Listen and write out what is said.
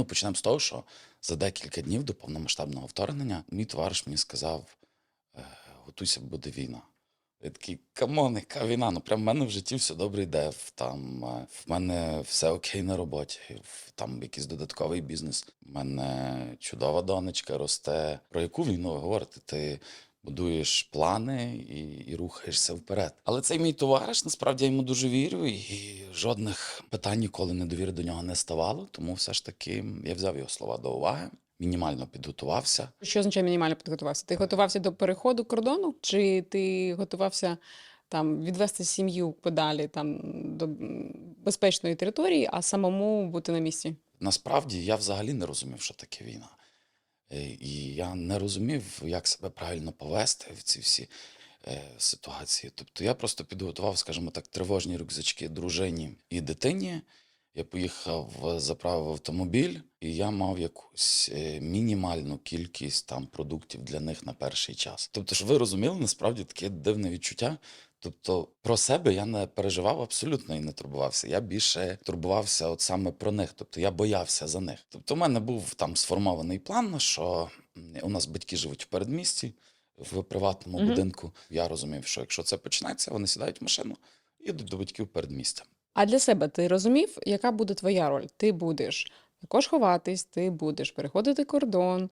Ну, почнемо з того, що за декілька днів до повномасштабного вторгнення мій товариш мені сказав: е, готуйся, буде війна. Я такий, камон, яка війна? Ну, прям в мене в житті все добре йде. Там е, в мене все окей на роботі, там якийсь додатковий бізнес. У мене чудова донечка росте. Про яку війну ви говорите? Ти будуєш плани і, і рухаєшся вперед. Але цей мій товариш, насправді я йому дуже вірю, і жодних питань ніколи недовіри до нього не ставало. Тому все ж таки я взяв його слова до уваги, мінімально підготувався. Що означає мінімально підготувався? Ти готувався до переходу кордону, чи ти готувався там відвести сім'ю подалі там до безпечної території, а самому бути на місці? Насправді я взагалі не розумів, що таке війна. Е, І я не розумів, як себе правильно повести в ці всі ситуації. Тобто я просто підготував, скажімо так, тривожні рюкзачки дружині і дитині. Я поїхав, е, заправив автомобіль, і я мав якусь е, мінімальну кількість там продуктів для них на перший час. Тобто, ж ви розуміли, насправді таке дивне відчуття. Тобто про себе я не переживав абсолютно і не турбувався. Я більше турбувався от саме про них. Тобто я боявся за них. Тобто, у мене був там сформований план, що у нас батьки живуть в передмісті в приватному Мгм. будинку. Я розумів, що якщо це почнеться, вони сідають в машину і йдуть до батьків передмістя. А для себе ти розумів, яка буде твоя роль? Ти будеш також ховатись, ти будеш переходити кордон,